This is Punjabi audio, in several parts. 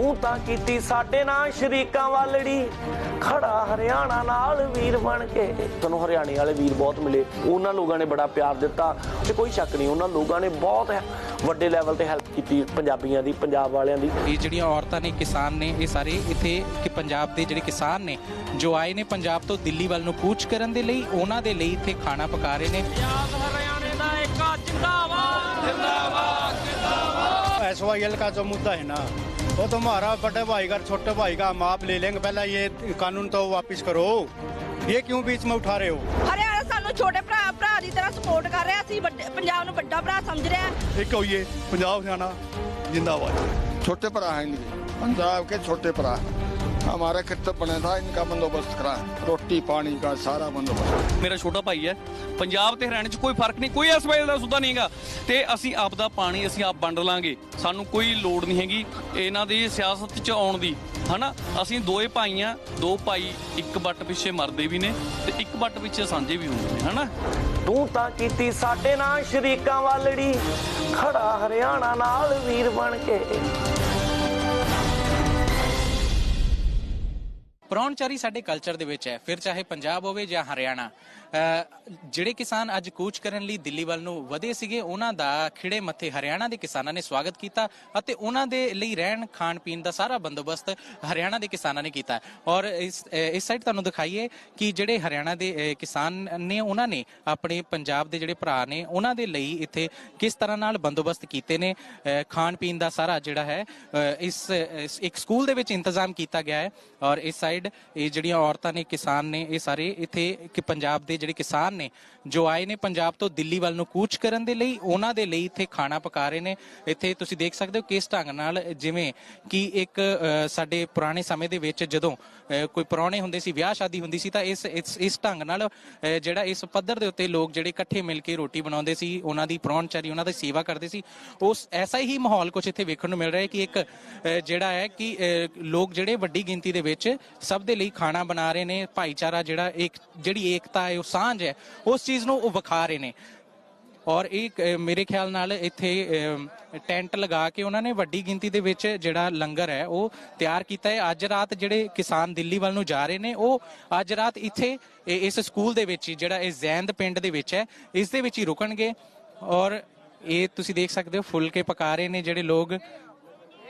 ਤੂੰ ਤਾਂ ਕੀਤੀ ਸਾਡੇ ਨਾਲ ਸ਼ਰੀਕਾਂ ਵਾਲੜੀ ਖੜਾ ਹਰਿਆਣਾ ਨਾਲ ਵੀਰ ਬਣ ਕੇ ਤੁਹਾਨੂੰ ਹਰਿਆਣੇ ਵਾਲੇ ਵੀਰ ਬਹੁਤ ਮਿਲੇ ਉਹਨਾਂ ਲੋਕਾਂ ਨੇ ਬੜਾ ਪਿਆਰ ਦਿੱਤਾ ਤੇ ਕੋਈ ਸ਼ੱਕ ਨਹੀਂ ਉਹਨਾਂ ਲੋਕਾਂ ਨੇ ਬਹੁਤ ਵੱਡੇ ਲੈਵਲ ਤੇ ਹੈਲਪ ਕੀਤੀ ਪੰਜਾਬੀਆਂ ਦੀ ਪੰਜਾਬ ਵਾਲਿਆਂ ਦੀ ਇਹ ਜਿਹੜੀਆਂ ਔਰਤਾਂ ਨੇ ਕਿਸਾਨ ਨੇ ਇਹ ਸਾਰੇ ਇੱਥੇ ਕਿ ਪੰਜਾਬ ਦੇ ਜਿਹੜੇ ਕਿਸਾਨ ਨੇ ਜੋ ਆਏ ਨੇ ਪੰਜਾਬ ਤੋਂ ਦਿੱਲੀ ਵੱਲ ਨੂੰ ਕੂਚ ਕਰਨ ਦੇ ਲਈ ਉਹਨਾਂ ਦੇ ਲਈ ਇੱਥੇ ਖਾਣਾ ਪਕਾ ਰਹੇ ਨੇ एस वाई एल का जो मुद्दा है ना वो तो हमारा बड़े भाई का और छोटे भाई का हम आप ले लेंगे पहले ये कानून तो वापस करो ये क्यों बीच में उठा रहे हो ਹਰਿਆਣਾ ਸਾਨੂੰ ਛੋਟੇ ਭਰਾ ਭਰਾ ਦੀ ਤਰ੍ਹਾਂ ਸਪੋਰਟ ਕਰ ਰਿਹਾ ਸੀ ਵੱਡੇ ਪੰਜਾਬ ਨੂੰ ਵੱਡਾ ਭਰਾ ਸਮਝ ਰਿਹਾ एक होइए पंजाब हरियाणा जिंदाबाद छोटे भरा हैं इनके पंजाब के छोटे भरा हमारा खित बने था इनका बंदोबस्त करा रोटी पानी का सारा बंदोबस्त ਮੇਰਾ ਛੋਟਾ ਭਾਈ ਹੈ ਪੰਜਾਬ ਤੇ ਹਰਿਆਣੇ 'ਚ ਕੋਈ ਫਰਕ ਨਹੀਂ ਕੋਈ ਇਸ ਵੇਲੇ ਦਾ ਸੁਦਾ ਨਹੀਂਗਾ ਤੇ ਅਸੀਂ ਆਪ ਦਾ ਪਾਣੀ ਅਸੀਂ ਆਪ ਵੰਡ ਲਾਂਗੇ ਸਾਨੂੰ ਕੋਈ ਲੋੜ ਨਹੀਂ ਹੈਗੀ ਇਹਨਾਂ ਦੀ ਸਿਆਸਤ 'ਚ ਆਉਣ ਦੀ ਹਨਾ ਅਸੀਂ ਦੋਏ ਭਾਈ ਆ ਦੋ ਭਾਈ ਇੱਕ ਬੱਟ ਪਿੱਛੇ ਮਰਦੇ ਵੀ ਨੇ ਤੇ ਇੱਕ ਬੱਟ ਪਿੱਛੇ ਸਾਂਝੇ ਵੀ ਹੁੰਦੇ ਨੇ ਹਨਾ ਤੂੰ ਤਾਂ ਕੀਤੀ ਸਾਡੇ ਨਾਲ ਸ਼ਰੀਕਾਂ ਵਾਲੜੀ ਖੜਾ ਹਰਿਆਣਾ ਨਾਲ ਵੀਰ ਬਣ ਕੇ ਪ੍ਰਾਹੁਣਚਾਰੀ ਸਾਡੇ ਕਲਚਰ ਦੇ ਵਿੱਚ ਹੈ। ਫਿਰ ਚਾਹੇ ਪੰਜਾਬ ਹੋਵੇ ਜਾਂ ਹਰਿਆਣਾ ਜਿਹੜੇ ਕਿਸਾਨ ਅੱਜ ਕੂਚ ਕਰਨ ਲਈ ਦਿੱਲੀ ਵੱਲ ਨੂੰ ਵਧੇ ਸੀਗੇ, ਉਹਨਾਂ ਦਾ ਖਿੜੇ ਮੱਥੇ ਹਰਿਆਣਾ ਦੇ ਕਿਸਾਨਾਂ ਨੇ ਸਵਾਗਤ ਕੀਤਾ ਅਤੇ ਉਹਨਾਂ ਦੇ ਲਈ ਰਹਿਣ, ਖਾਣ, ਪੀਣ ਦਾ ਸਾਰਾ ਬੰਦੋਬਸਤ ਹਰਿਆਣਾ ਦੇ ਕਿਸਾਨਾਂ ਨੇ ਕੀਤਾ। ਔਰ ਇਸ ਇਸ ਸਾਈਡ ਤੁਹਾਨੂੰ ਦਿਖਾਈਏ ਕਿ ਜਿਹੜੇ ਹਰਿਆਣਾ ਦੇ ਕਿਸਾਨ ਨੇ, ਉਹਨਾਂ ਨੇ ਆਪਣੇ ਪੰਜਾਬ ਦੇ ਜਿਹੜੇ ਭਰਾ ਨੇ, ਉਹਨਾਂ ਦੇ ਲਈ ਇੱਥੇ ਕਿਸ ਤਰ੍ਹਾਂ ਨਾਲ ਬੰਦੋਬਸਤ ਕੀਤੇ ਨੇ? ਖਾਣ, ਪੀਣ ਦਾ ਸਾਰਾ ਜਿਹੜਾ ਹੈ ਇਸ, ਇਸ- ਇੱਕ ਸਕੂਲ ਦੇ ਵਿੱਚ ਇੰਤਜ਼ਾਮ ਕੀਤਾ ਗਿਆ ਹੈ। ਔਰ ਇਸ ਸਾਈਡ ਇਹ ਜਿਹੜੀਆਂ ਔਰਤਾਂ ਨੇ, ਕਿਸਾਨ ਨੇ, ਇਹ ਸਾਰੇ ਇੱਥੇ ਕਿ ਪੰਜਾਬ ਦੇ ਜਿਹੜੇ ਕਿਸਾਨ ਨੇ, ਜੋ ਆਏ ਨੇ ਪੰਜਾਬ ਤੋਂ ਦਿੱਲੀ ਵੱਲ ਨੂੰ ਕੂਚ ਕਰਨ ਦੇ ਲਈ, ਉਹਨਾਂ ਦੇ ਲਈ ਇੱਥੇ ਖਾਣਾ ਪਕਾ ਰਹੇ ਨੇ। ਇੱਥੇ ਤੁਸੀਂ ਦੇਖ ਸਕਦੇ ਹੋ ਕਿਸ ਢੰਗ ਨਾਲ, ਜਿਵੇਂ ਕਿ ਇੱਕ ਸਾਡੇ ਪੁਰਾਣੇ ਸਮੇਂ ਦੇ ਵਿੱਚ ਜਦੋਂ ਕੋਈ ਪੁਰਾਣੇ ਹੁੰਦੇ ਸੀ, ਵਿਆਹ ਸ਼ਾਦੀ ਹੁੰਦੀ ਸੀ, ਤਾਂ ਇਸ ਇਸ ਢੰਗ ਨਾਲ ਜਿਹੜਾ ਇਸ ਪੱਧਰ ਦੇ ਉੱਤੇ ਲੋਕ ਜਿਹੜੇ ਇਕੱਠੇ ਮਿਲ ਕੇ ਰੋਟੀ ਬਣਾਉਂਦੇ ਸੀ, ਉਹਨਾਂ ਦੀ ਪ੍ਰਾਹੁਣਚਾਰੀ ਉਹਨਾਂ ਦੀ ਸੇਵਾ ਕਰਦੇ ਸੀ, ਉਸ ਐਸਾ ਹੀ ਮਾਹੌਲ ਕੁਝ ਇੱਥੇ ਵੇਖਣ ਨੂੰ ਮਿਲ ਰਿਹਾ ਹੈ ਕਿ ਇੱਕ ਜਿਹੜਾ ਹੈ ਕਿ ਲੋਕ ਜਿਹੜੇ ਵੱਡੀ ਗਿਣਤੀ ਦੇ ਵਿੱਚ ਸਭ ਦੇ ਲਈ ਖਾਣਾ ਬਣਾ ਰਹੇ ਨੇ, ਭਾਈਚਾਰਾ ਜਿਹੜਾ ਇੱਕ, ਜਿਹੜੀ ਏਕਤਾ ਹੈ ਉਸ ਸਾਂਝ ਹੈ, ਉਸ ਚੀਜ਼ ਨੂੰ ਉਹ ਵਿਖਾ ਰਹੇ ਨੇ। ਔਰ ਇਹ ਮੇਰੇ ਖਿਆਲ ਨਾਲ ਇੱਥੇ ਟੈਂਟ ਲਗਾ ਕੇ ਉਹਨਾਂ ਨੇ ਵੱਡੀ ਗਿਣਤੀ ਦੇ ਵਿੱਚ ਜਿਹੜਾ ਲੰਗਰ ਹੈ, ਉਹ ਤਿਆਰ ਕੀਤਾ ਹੈ। ਅੱਜ ਰਾਤ ਜਿਹੜੇ ਕਿਸਾਨ ਦਿੱਲੀ ਵੱਲ ਨੂੰ ਜਾ ਰਹੇ ਨੇ, ਉਹ ਅੱਜ ਰਾਤ ਇੱਥੇ ਇਸ ਸਕੂਲ ਦੇ ਵਿੱਚ ਜਿਹੜਾ ਇਹ ਜ਼ੈਂਦ ਪਿੰਡ ਦੇ ਵਿੱਚ ਹੈ, ਇਸ ਦੇ ਵਿੱਚ ਹੀ ਰੁਕਣਗੇ। ਔਰ ਇਹ ਤੁਸੀਂ ਦੇਖ ਸਕਦੇ ਹੋ, ਫੁਲਕੇ ਪਕਾ ਰਹੇ ਨੇ ਜਿਹੜੇ ਲੋਕ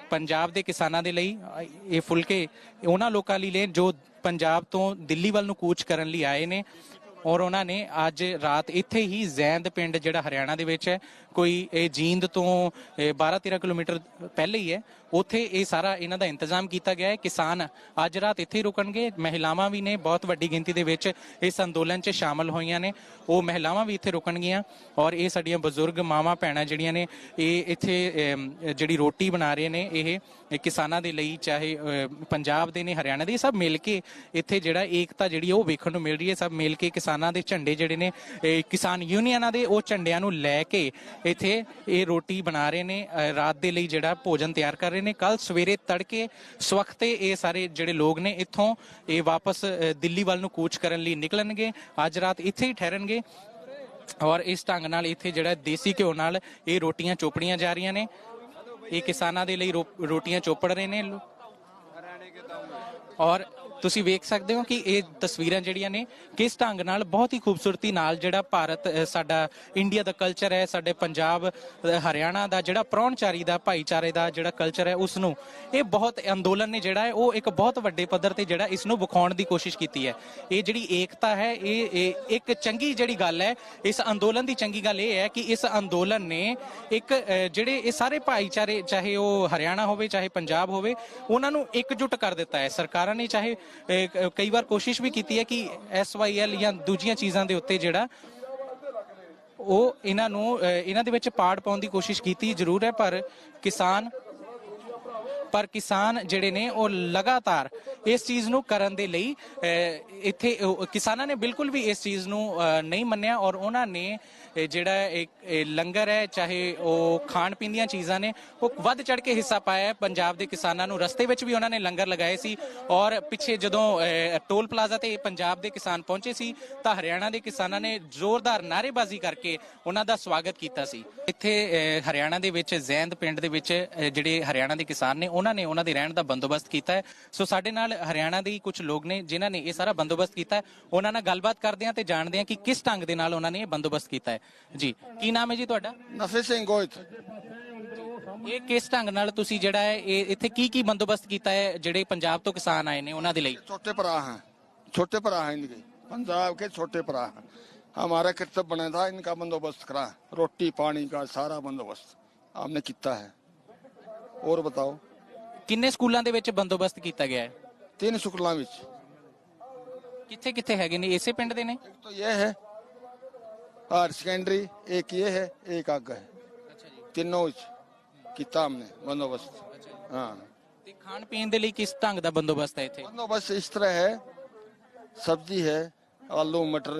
ਪੰਜਾਬ ਦੇ ਕਿਸਾਨਾਂ ਦੇ ਲਈ। ਇਹ ਫੁਲਕੇ ਉਹਨਾਂ ਲੋਕਾਂ ਲਈ ਨੇ ਜੋ ਪੰਜਾਬ ਤੋਂ ਦਿੱਲੀ ਵੱਲ ਨੂੰ ਕੂਚ ਕਰਨ ਲਈ ਆਏ ਨੇ। ਔਰ ਉਹਨਾਂ ਨੇ ਅੱਜ ਰਾਤ ਇੱਥੇ ਹੀ ਜ਼ੈਂਦ ਪਿੰਡ ਜਿਹੜਾ ਹਰਿਆਣਾ ਦੇ ਵਿੱਚ ਹੈ ਕੋਈ, ਇਹ ਜੀਂਦ ਤੋਂ 12-13 ਕਿਲੋਮੀਟਰ ਪਹਿਲੇ ਹੀ ਹੈ। ਉੱਥੇ ਇਹ ਸਾਰਾ ਇਹਨਾਂ ਦਾ ਇੰਤਜ਼ਾਮ ਕੀਤਾ ਗਿਆ ਹੈ। ਕਿਸਾਨ ਅੱਜ ਰਾਤ ਇੱਥੇ ਹੀ ਰੁਕਣਗੇ। ਮਹਿਲਾਵਾਂ ਵੀ ਨੇ ਬਹੁਤ ਵੱਡੀ ਗਿਣਤੀ ਦੇ ਵਿੱਚ ਇਸ ਅੰਦੋਲਨ 'ਚ ਸ਼ਾਮਲ ਹੋਈਆਂ ਨੇ। ਉਹ ਮਹਿਲਾਵਾਂ ਵੀ ਇੱਥੇ ਰੁਕਣਗੀਆਂ ਔਰ ਇਹ ਸਾਡੀਆਂ ਬਜ਼ੁਰਗ ਮਾਵਾਂ, ਭੈਣਾਂ ਜਿਹੜੀਆਂ ਨੇ, ਇਹ ਇੱਥੇ ਜਿਹੜੀ ਰੋਟੀ ਬਣਾ ਰਹੇ ਨੇ, ਇਹ ਕਿਸਾਨਾਂ ਦੇ ਲਈ, ਚਾਹੇ ਪੰਜਾਬ ਦੇ ਨੇ, ਹਰਿਆਣਾ ਦੇ ਸਭ ਮਿਲ ਕੇ ਇੱਥੇ ਜਿਹੜਾ ਏਕਤਾ ਜਿਹੜੀ ਹੈ ਉਹ ਵੇਖਣ ਨੂੰ ਮਿਲ ਰਹੀ ਹੈ। ਸਭ ਮਿਲ ਕੇ ਕਿਸਾਨਾਂ ਦੇ ਝੰਡੇ ਜਿਹੜੇ ਨੇ ਕਿਸਾਨ ਯੂਨੀਅਨਾਂ ਦੇ ਉਹ ਝੰਡਿਆਂ ਨੂੰ ਲੈ ਕੇ ਇੱਥੇ ਇਹ ਰੋਟੀ ਬਣਾ ਰਹੇ ਨੇ ਰਾਤ ਦੇ ਲਈ ਜਿਹੜਾ ਭੋਜਨ ਤਿਆਰ ਕਰ ਰਹੇ ਨੇ। ਕੱਲ ਸਵੇਰੇ ਤੜਕੇ ਸਵਖਤੇ ਇਹ ਸਾਰੇ ਜਿਹੜੇ ਲੋਕ ਨੇ ਇੱਥੋਂ ਇਹ ਵਾਪਸ ਦਿੱਲੀ ਵੱਲ ਨੂੰ ਕੂਚ ਕਰਨ ਲਈ ਨਿਕਲਣਗੇ। ਅੱਜ ਰਾਤ ਇੱਥੇ ਹੀ ਠਹਿਰਨਗੇ। ਔਰ ਇਸ ਢੰਗ ਨਾਲ ਇੱਥੇ ਜਿਹੜਾ ਦੇਸੀ ਘਿਓ ਨਾਲ ਇਹ ਰੋਟੀਆਂ ਚੋਪੜੀਆਂ ਜਾ ਰਹੀਆਂ ਨੇ। ਇਹ ਕਿਸਾਨਾਂ ਦੇ ਲਈ ਰੋ- ਰੋਟੀਆਂ ਚੋਪੜ ਰਹੇ ਨੇ। ਔਰ ਤੁਸੀਂ ਵੇਖ ਸਕਦੇ ਹੋ ਕਿ ਇਹ ਤਸਵੀਰਾਂ ਜਿਹੜੀਆਂ ਨੇ ਕਿਸ ਢੰਗ ਨਾਲ ਬਹੁਤ ਹੀ ਖੂਬਸੂਰਤੀ ਨਾਲ ਜਿਹੜਾ ਭਾਰਤ ਸਾਡਾ ਇੰਡੀਆ ਦਾ ਕਲਚਰ ਹੈ, ਸਾਡੇ ਪੰਜਾਬ ਹਰਿਆਣਾ ਦਾ ਜਿਹੜਾ ਪ੍ਰਾਹੁਣਚਾਰੀ ਦਾ ਭਾਈਚਾਰੇ ਦਾ ਜਿਹੜਾ ਕਲਚਰ ਹੈ, ਉਸ ਨੂੰ ਇਹ ਬਹੁਤ ਅੰਦੋਲਨ ਨੇ ਜਿਹੜਾ ਹੈ, ਉਹ ਇੱਕ ਬਹੁਤ ਵੱਡੇ ਪੱਧਰ ਤੇ ਜਿਹੜਾ ਇਸ ਨੂੰ ਵਿਖਾਉਣ ਦੀ ਕੋਸ਼ਿਸ਼ ਕੀਤੀ ਹੈ। ਇਹ ਜਿਹੜੀ ਏਕਤਾ ਹੈ, ਇਹ ਇਹ ਇੱਕ ਚੰਗੀ ਜਿਹੜੀ ਗੱਲ ਹੈ, ਇਸ ਅੰਦੋਲਨ ਦੀ ਚੰਗੀ ਗੱਲ ਇਹ ਹੈ ਕਿ ਇਸ ਅੰਦੋਲਨ ਨੇ ਇੱਕ ਜਿਹੜੇ ਇਹ ਸਾਰੇ ਭਾਈਚਾਰੇ, ਚਾਹੇ ਉਹ ਹਰਿਆਣਾ ਹੋਵੇ, ਚਾਹੇ ਪੰਜਾਬ ਹੋਵੇ, ਉਹਨਾਂ ਨੂੰ ਇਕਜੁੱਟ ਕਰ ਦਿੱਤਾ ਹੈ। ਸਰਕਾਰਾਂ ਨੇ ਚਾਹੇ ਕਈ ਵਾਰ ਕੋਸ਼ਿਸ਼ ਵੀ ਕੀਤੀ ਹੈ ਕਿ ਐਸਵਾਈਐਲ ਜਾਂ ਦੂਜੀਆਂ ਚੀਜ਼ਾਂ ਦੇ ਉੱਤੇ ਜਿਹੜਾ ਉਹ ਇਹਨਾਂ ਨੂੰ ਇਹਨਾਂ ਦੇ ਵਿੱਚ ਪਾੜ ਪਾਉਣ ਦੀ ਕੋਸ਼ਿਸ਼ ਕੀਤੀ ਜ਼ਰੂਰ ਹੈ ਪਰ ਕਿਸਾਨ ਪਰ ਕਿਸਾਨ ਜਿਹੜੇ ਨੇ ਉਹ ਲਗਾਤਾਰ ਇਸ ਚੀਜ਼ ਨੂੰ ਕਰਨ ਦੇ ਲਈ ਅਹ, ਇੱਥੇ ਕਿਸਾਨਾਂ ਨੇ ਬਿਲਕੁਲ ਵੀ ਇਸ ਚੀਜ਼ ਨੂੰ ਨਹੀਂ ਮੰਨਿਆ ਔਰ ਉਹਨਾਂ ਨੇ ਜਿਹੜਾ ਇਹ ਲੰਗਰ ਹੈ, ਚਾਹੇ ਉਹ ਖਾਣ ਪੀਣ ਦੀਆਂ ਚੀਜ਼ਾਂ ਨੇ, ਉਹ ਵੱਧ ਚੜ ਕੇ ਹਿੱਸਾ ਪਾਇਆ ਹੈ। ਪੰਜਾਬ ਦੇ ਕਿਸਾਨਾਂ ਨੂੰ ਰਸਤੇ ਵਿੱਚ ਵੀ ਉਹਨਾਂ ਨੇ ਲੰਗਰ ਲਗਾਏ ਸੀ ਔਰ ਪਿੱਛੇ ਜਦੋਂ ਟੋਲ ਪਲਾਜ਼ਾ ਤੇ ਪੰਜਾਬ ਦੇ ਕਿਸਾਨ ਪਹੁੰਚੇ ਸੀ, ਤਾਂ ਹਰਿਆਣਾ ਦੇ ਕਿਸਾਨਾਂ ਨੇ ਜ਼ੋਰਦਾਰ ਨਾਅਰੇਬਾਜ਼ੀ ਕਰਕੇ ਉਹਨਾਂ ਦਾ ਸਵਾਗਤ ਕੀਤਾ ਸੀ। ਇੱਥੇ ਹਰਿਆਣਾ ਦੇ ਵਿੱਚ, ਜ਼ੈਂਦ ਪਿੰਡ ਦੇ ਵਿੱਚ ਜਿਹੜੇ ਹਰਿਆਣਾ ਦੇ ਕਿਸਾਨ ਨੇ, ਉਹਨਾਂ ਨੇ ਉਹਨਾਂ ਦੇ ਰਹਿਣ ਦਾ ਬੰਦੋਬਸਤ ਕੀਤਾ ਹੈ। ਸੋ ਸਾਡੇ ਨਾਲ ਹਰਿਆਣਾ ਦੇ ਹੀ ਕੁਝ ਲੋਕ ਨੇ, ਜਿਨ੍ਹਾਂ ਨੇ ਇਹ ਸਾਰਾ ਬੰਦੋਬਸਤ ਕੀਤਾ ਹੈ। ਉਹਨਾਂ ਨਾਲ ਗੱਲਬਾਤ ਕਰਦੇ ਹਾਂ ਤੇ ਜਾਣਦੇ ਹਾਂ ਕਿ ਕਿਸ ਢੰਗ ਦੇ ਨਾਲ ਉਹਨਾਂ ਨੇ ਇਹ ਬੰਦੋਬਸਤ ਕੀਤਾ ਹੈ। ਜੀ ਕੀ ਨਾਮ ਹੈ ਜੀ ਤੁਹਾਡਾ नफी सिंह गोइत ਇਹ ਕਿਸ ਢੰਗ ਨਾਲ ਤੁਸੀਂ ਜਿਹੜਾ ਹੈ ਇਹ ਇੱਥੇ ਕੀ ਕੀ ਬੰਦੋਬਸਤ ਕੀਤਾ ਹੈ ਜਿਹੜੇ ਪੰਜਾਬ ਤੋਂ ਕਿਸਾਨ ਆਏ ਨੇ ਉਹਨਾਂ ਦੇ ਲਈ छोटे भरा हैं छोटे भरा हैं इनके पंजाब के छोटे भरा हैं हमारा किरतब बना था इनका बंदोबस्त करा रोटी पानी का सारा बंदोबस्त हमने किया है और बताओ ਕਿੰਨੇ ਸਕੂਲਾਂ ਦੇ ਵਿੱਚ ਬੰਦੋਬਸਤ ਕੀਤਾ ਗਿਆ ਹੈ तीन शुक्ला विच ਕਿੱਥੇ ਕਿੱਥੇ ਹੈਗੇ ਨੇ ਇਸੇ ਪਿੰਡ ਦੇ ਨੇ एक तो ये है हायर सेकेंडरी एक ये है एक आग है तीनों विच किया हमने बंदोबस्त हाँ ਤੇ ਖਾਣ ਪੀਣ ਦੇ ਲਈ ਕਿਸ ਢੰਗ ਦਾ ਬੰਦੋਬਸਤ ਹੈ ਇੱਥੇ बंदोबस्त इस तरह है सब्जी है आलू मटर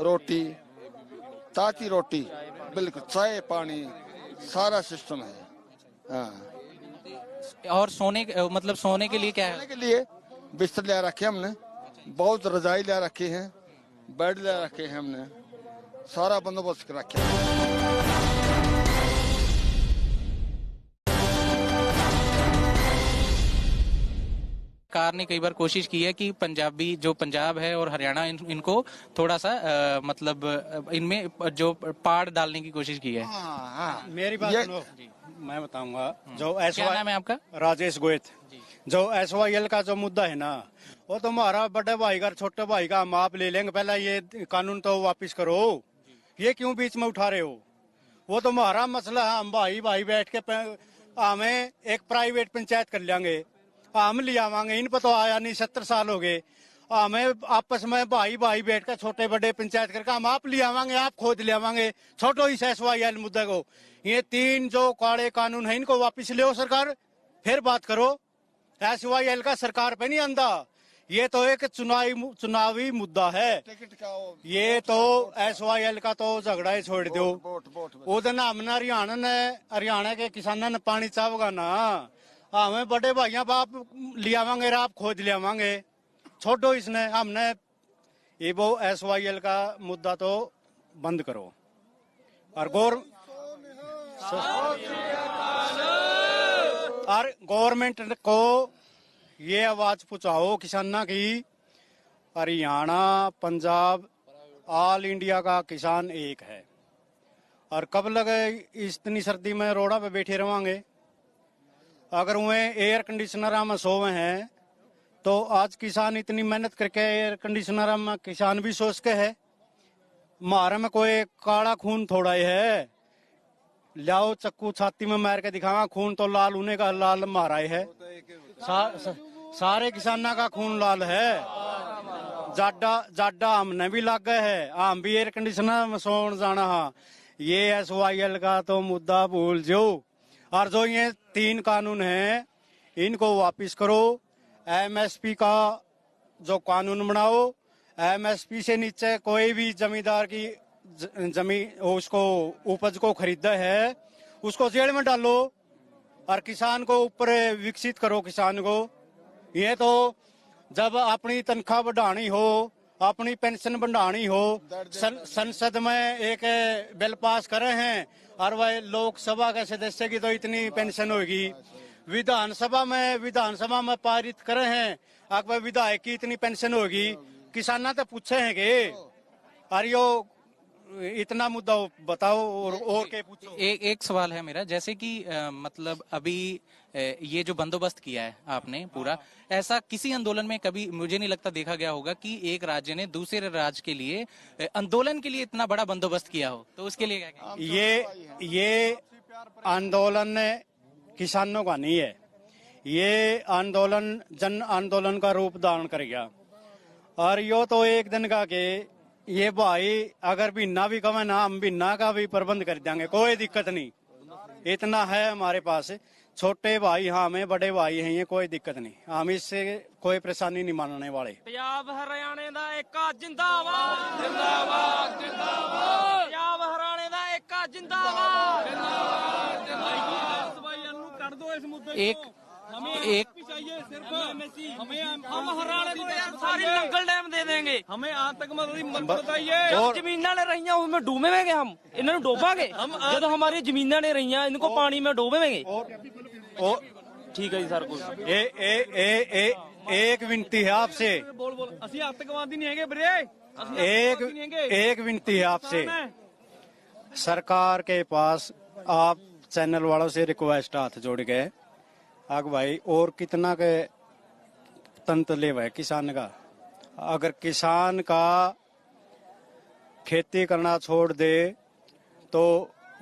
रोटी ताती रोटी बिल्कुल चाय पानी सारा सिस्टम है हाँ और सोने अ, मतलब सोने के लिए क्या है खाने के लिए बिस्तर ले रखे हमने बहुत रजाई ले रखे हैं बेड ले रखे हैं हमने सारा बंदोबस्त कर रखे हैं। सरकार ने कई बार कोशिश की है कि पंजाबी जो पंजाब है और हरियाणा इन, इनको थोड़ा सा अ, मतलब इनमें जो पाड़ डालने की कोशिश की है। हाँ हाँ। मेरी बात सुनो। मैं बताऊँगा जो एस नाम है आपका? राजेश गोयत। जो। एसवाईएल का जो मुद्दा है ना वो तो हमारा बड़े भाई का छोटे भाई का हम आप ले लेंगे पहले ये कानून तो वापस करो ये क्यों बीच में उठा रहे हो वो तो हमारा मसला है हम भाई भाई बैठ के हमें एक प्राइवेट पंचायत कर लेंगे हम ले आवागे इन पर तो आया नहीं सत्तर साल हो गए हमें आपस में भाई भाई बैठ कर छोटे बड़े पंचायत करके हम आप ले आवागे आप खोज ले आवागे छोटो इस एस वाई एल मुद्दे को ये तीन जो काले कानून है इनको वापस ले सरकार फिर बात करो एस वाई एल का सरकार पे नहीं आंदा ये तो एक चुनावी चुनावी मुद्दा है। ये तो एस वाई एल का तो झगड़ा ही छोड़ दो हमने हरियाणा ने हरियाणा के किसानों ने पानी चाहगा ना। हमें बड़े भाइया बाप लियावांगे आप खोज लियावांगे छोड़ो इसने हमने ये वो एस वाई एल का मुद्दा तो बंद करो। और गौर और गवर्नमेंट को ये आवाज़ पहुंचाओ किसाना की। हरियाणा, पंजाब ऑल इंडिया का किसान एक है। और कब लगे इतनी सर्दी में रोड़ा पे बैठे रवांगे? अगर वे एयर कंडीशनर में सोवे हैं तो आज किसान इतनी मेहनत करके एयर कंडीशनर में किसान भी सोच के है। मारे में कोई काला खून थोड़ा ही है। लाओ चक्कू छाती में मार के दिखावा खून तो लाल उन्हें का लाल मारा ही। है सा, सा, सारे किसाना का खून लाल है। जाडा जाडा हमने भी लग गए है। हम भी एयर कंडीशनर में सोन जाना हा। ये एस वाई एल का तो मुद्दा भूल जो और जो ये तीन कानून है इनको वापस करो। एमएसपी का जो कानून बनाओ एमएसपी से नीचे कोई भी जमींदार की ज़मीन उसको उपज को खरीदा है, उसको जेल में डालो और किसान को ऊपर विकसित करो, किसान को। ये तो जब अपनी तनख्वाह बढ़ानी हो, अपनी पेंशन बढ़ानी हो संसद में एक बिल पास करे हैं और वह लोकसभा के सदस्य की तो इतनी पेंशन होगी। विधानसभा में विधानसभा में पारित करे हैं अगर विधायक की इतनी पेंशन होगी। किसाना तो पूछे हैं कि, अरे यो इतना मुद्दा बताओ और, और के पूछो। एक एक सवाल है मेरा जैसे कि अ, मतलब अभी अ, ये जो बंदोबस्त किया है आपने पूरा ऐसा किसी आंदोलन में कभी मुझे नहीं लगता देखा गया होगा कि एक राज्य ने दूसरे राज्य के लिए आंदोलन के लिए इतना बड़ा बंदोबस्त किया हो तो उसके लिए क्या ये ये आंदोलन किसानों का नहीं है। ये आंदोलन जन आंदोलन का रूप धारण कर गया। और यो तो एक दिन का के ये भाई अगर भी भी कमे ना हम भी का भी प्रबंध कर देंगे कोई दिक्कत नहीं। इतना है हमारे पास। छोटे भाई हाँ हमें बड़े भाई हैं ये कोई दिक्कत नहीं। हम इससे कोई परेशानी नहीं मानने वाले। पंजाब हरियाणा का एक जिंदाबाद जिंदाबाद पंजाब हरियाणा का एक जिंदाबाद एक चाहिए सिर्फ हमें हम हरियाणा को सारी नंगल डैम दे देंगे हमें आतंकवादी मत बताइए जमीना ने रही उनमें डूबेंगे हम इन्हें डूबांगे हम जब हमारी जमीना ने रही इनको पानी में डूबेंगे ठीक है जी सर कुछ ए ए ए ए एक विनती है आपसे बोल बोल असि आतंकवादी नहीं है बरे एक एक विनती है आपसे सरकार के पास आप चैनल वालों से रिक्वेस्ट हाथ जोड़ गए आग भाई, और कितना के तंत्र ले है किसान का? अगर किसान का खेती करना छोड़ दे तो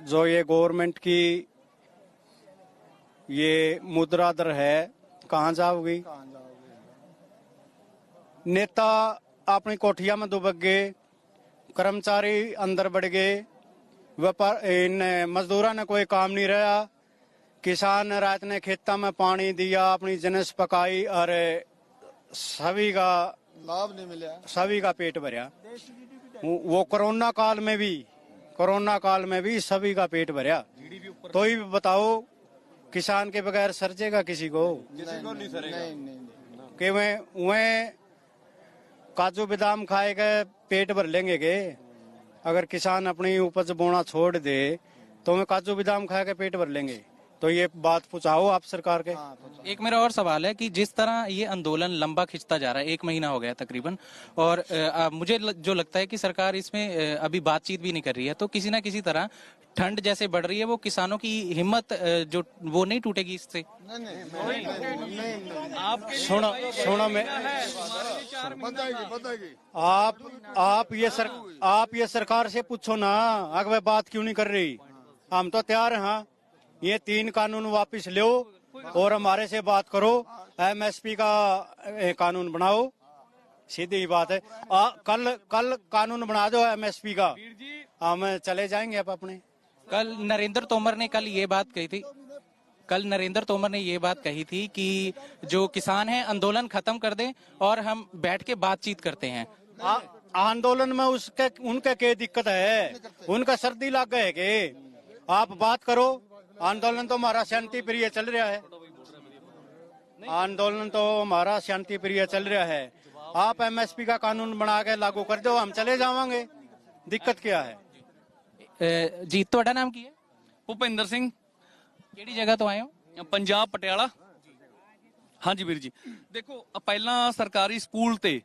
जो ये गवर्नमेंट की ये मुद्रा दर है, कहाँ जाओगी? नेता अपनी कोठिया में दुबक गए, कर्मचारी अंदर बढ़ गए, व्यापार, इन मजदूरा ने कोई काम नहीं रहा किसान रात ने खेता में पानी दिया अपनी जनस पकाई और सभी का लाभ नहीं मिला। सभी का पेट भरा वो कोरोना काल में भी कोरोना काल में भी सभी का पेट भरा तो ही बताओ किसान के बगैर सरजेगा किसी को? नहीं नहीं नहीं। कि वे वे काजू बादाम खाए के पेट भर लेंगे के? अगर किसान अपनी उपज बोना छोड़ दे तो वे काजू बादाम खा के पेट भर लेंगे। तो ये बात पूछाओ आप सरकार के। एक मेरा और सवाल है कि जिस तरह ये आंदोलन लंबा खिंचता जा रहा है एक महीना हो गया तकरीबन और अ, मुझे ल- जो लगता है कि सरकार इसमें अभी बातचीत भी नहीं कर रही है तो किसी ना किसी तरह ठंड जैसे बढ़ रही है वो किसानों की हिम्मत जो वो नहीं टूटेगी इससे? आप सुनो सुनो मैं आप आप ये सर आप ये सरकार से पूछो ना अगर बात क्यों नहीं कर रही? हम तो तैयार हैं हाँ। ये तीन कानून वापस लो और हमारे से बात करो। एमएसपी का कानून बनाओ। सीधी ही बात है। आ, कल कल कानून बना दो एमएसपी का। हम चले जाएँगे आप अपने। कल नरेंद्र तोमर ने कल ये बात कही थी। कल नरेंद्र तोमर ने ये बात कही थी कि जो किसान हैं आंदोलन खत्म कर दें और हम बैठ के बातचीत करते हैं। आ, आंदोलन में उसके उनके क्या दिक्कत है? उनका सर्दी लग गए के? आप बात करो। आंदोलन तो हमारा शांति प्रिय चल रहा है आंदोलन तो हमारा शांति प्रिय चल रहा है आप एमएसपी का कानून बना के लागू कर दो हम चले जावांगे दिक्कत क्या है अ, जी ਤੁਹਾਡਾ ਨਾਮ ਕੀ ਹੈ ਭੁਪਿੰਦਰ ਸਿੰਘ ਕਿਹੜੀ ਜਗ੍ਹਾ ਤੋਂ ਆਏ ਹੋ ਪੰਜਾਬ ਪਟਿਆਲਾ ਹਾਂਜੀ ਵੀਰ ਜੀ ਦੇਖੋ ਅ, ਪਹਿਲਾਂ ਸਰਕਾਰੀ ਸਕੂਲ ਤੇ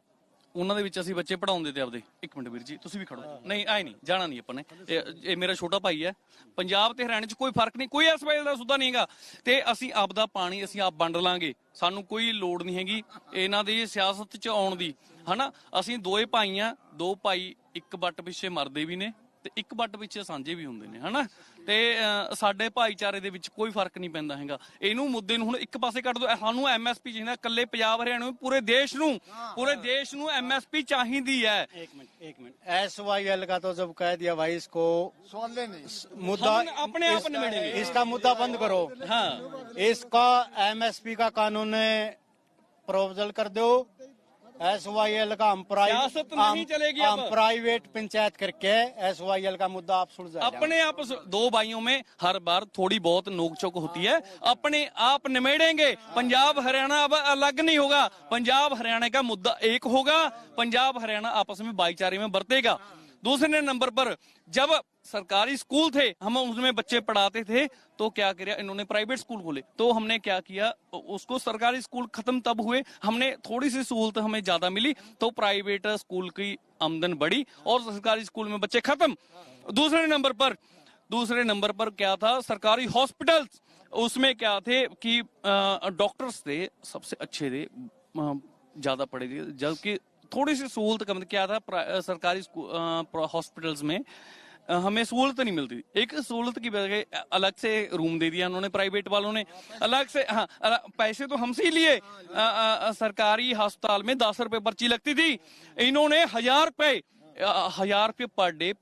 ਉਹਨਾਂ ਦੇ ਵਿੱਚ ਅਸੀਂ ਬੱਚੇ ਪੜਾਉਂਦੇ ਤੇ ਆਪਦੇ। ਇੱਕ ਮਿੰਟ ਵੀਰ ਜੀ, ਤੁਸੀਂ ਵੀ ਖੜੋ ਨਹੀਂ, ਆਏ ਨਹੀਂ, ਜਾਣਾ ਨਹੀਂ ਆਪਾਂ ਨੇ। ਇਹ ਇਹ ਮੇਰਾ ਛੋਟਾ ਭਾਈ ਹੈ। ਪੰਜਾਬ ਤੇ ਹਰਿਆਣੇ 'ਚ ਕੋਈ ਫ਼ਰਕ ਨਹੀਂ, ਕੋਈ ਇਸ ਵੇਲੇ ਦਾ ਸੁਦਾ ਹੈਗਾ। ਤੇ ਅਸੀਂ ਆਪਦਾ ਪਾਣੀ, ਅਸੀਂ ਆਪ ਵੰਡ ਲਾਂਗੇ। ਸਾਨੂੰ ਕੋਈ ਲੋੜ ਨਹੀਂ ਹੈਗੀ ਇਹਨਾਂ ਦੀ ਸਿਆਸਤ 'ਚ ਆਉਣ ਦੀ। ਹਨਾ? ਅਸੀਂ ਦੋਏ ਭਾਈ ਆ, ਦੋ ਭਾਈ ਇੱਕ ਬੱਟ ਪਿੱਛੇ ਮਰਦੇ ਵੀ ਨੇ ਤੇ ਇੱਕ ਬੱਟ ਪਿੱਛੇ ਸਾਂਝੇ ਵੀ ਹੁੰਦੇ ਨੇ। ਹਨਾ? ਤੇ ਅਹ, ਸਾਡੇ ਭਾਈਚਾਰੇ ਦੇ ਵਿੱਚ ਕੋਈ ਫਰਕ ਨਹੀਂ ਪੈਂਦਾ ਹੈਗਾ ਇਹਨੂੰ ਮੁੱਦੇ ਨੂੰ ਹੁਣ ਇੱਕ ਪਾਸੇ ਕੱਢ ਦੋ ਸਾਨੂੰ ਐਮਐਸਪੀ ਚਾਹੀਦਾ ਇਕੱਲੇ ਪੰਜਾਬ ਹਰਿਆਣਾ ਨੂੰ ਪੂਰੇ ਦੇਸ਼ ਨੂੰ ਪੂਰੇ ਦੇਸ਼ ਨੂੰ ਐਮਐਸਪੀ ਚਾਹੀਦੀ ਹੈ एक मिनट एक मिनट एस वाई एल का तो जब कह दिया भाई इसको सवाल नहीं मुद्दा हम अपने आप इसका- निबेड़ेंगे। इसका मुद्दा बंद करो हाँ इसका एमएसपी का कानून प्रोपोजल कर दो एस वाई एल का हम सियासत नहीं चलेगी हम प्राइवेट पंचायत करके एस वाई एल का मुद्दा आप सुलझा जाएँगे। अपने आप दो भाइयों में हर बार थोड़ी बहुत नोक नोकझोंक होती है। अपने आप निमेड़ेंगे। पंजाब हरियाणा अब अलग नहीं होगा। पंजाब हरियाणा का मुद्दा एक होगा। पंजाब हरियाणा आपस में भाईचारे में बरतेगा। दूसरे नंबर पर जब सरकारी स्कूल थे, हम उसमें बच्चे पढ़ाते थे तो क्या किया? इन्होंने प्राइवेट स्कूल खोले। तो हमने क्या किया? उसको सरकारी स्कूल खत्म तब हुए, हमने थोड़ी सी सहूलत हमें ज़्यादा मिली तो प्राइवेट स्कूल की आमदन बढ़ी और सरकारी स्कूल में बच्चे खत्म। दूसरे नंबर पर, दूसरे नंबर पर क्या था? सरकारी हॉस्पिटल्स उसमें क्या थे कि डॉक्टर्स थे, सबसे अच्छे थे ज़्यादा पढ़े थे, जबकि थोड़ी सी सहूलत कम क्या था? सरकारी हॉस्पिटल्स में हमें सहूलत नहीं मिलती। एक सहूलत की वजह अलग से रूम दे दिया उन्होंने प्राइवेट वालों ने। अलग से हाँ पैसे तो हमसे ही लिए। सरकारी अस्पताल में दस रुपए पर्ची लगती थी। इन्होंने हज़ार रुपए हज़ार रुपये पर डे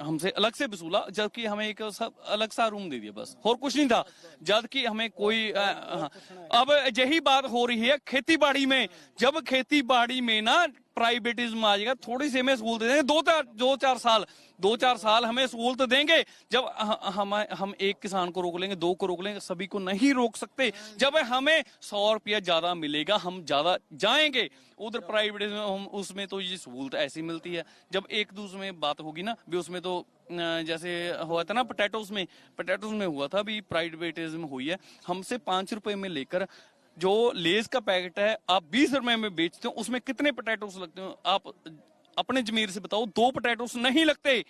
हमसे अलग से वसूला जबकि हमें एक सब अलग सा रूम दे दिया बस। और कुछ नहीं था जबकि हमें कोई अ, हाँ। अब यही बात हो रही है खेती बाड़ी में। जब खेती बाड़ी में ना प्राइवेटिज्म आ जाएगा। थोड़ी सी हमें सहूलत देंगे। दो चार दो चार साल, दो चार साल हमें सहूलत देंगे। जब हम हम एक किसान को रोक लेंगे, दो को रोक लेंगे, सभी को नहीं रोक सकते। जब हमें सौ रुपया ज़्यादा मिलेगा, हम ज़्यादा जाएँगे। उधर प्राइवेट हम, उसमें तो ये सहूलत ऐसी मिलती है। जब एक दूसरे में बात होगी ना, भी उसमें तो जैसे हुआ था ना पोटैटोस में पोटैटोस में हुआ था, भी प्राइवेटिज्म हुई है। हमसे पाँच रुपए में लेकर जो लेस का पैकेट है, आप बीस रुपए में बेचते हो, उसमें कितने पोटैटोस लगते हो? आप अपने जमीर से बताओ, दो पोटैटोस नहीं लगते।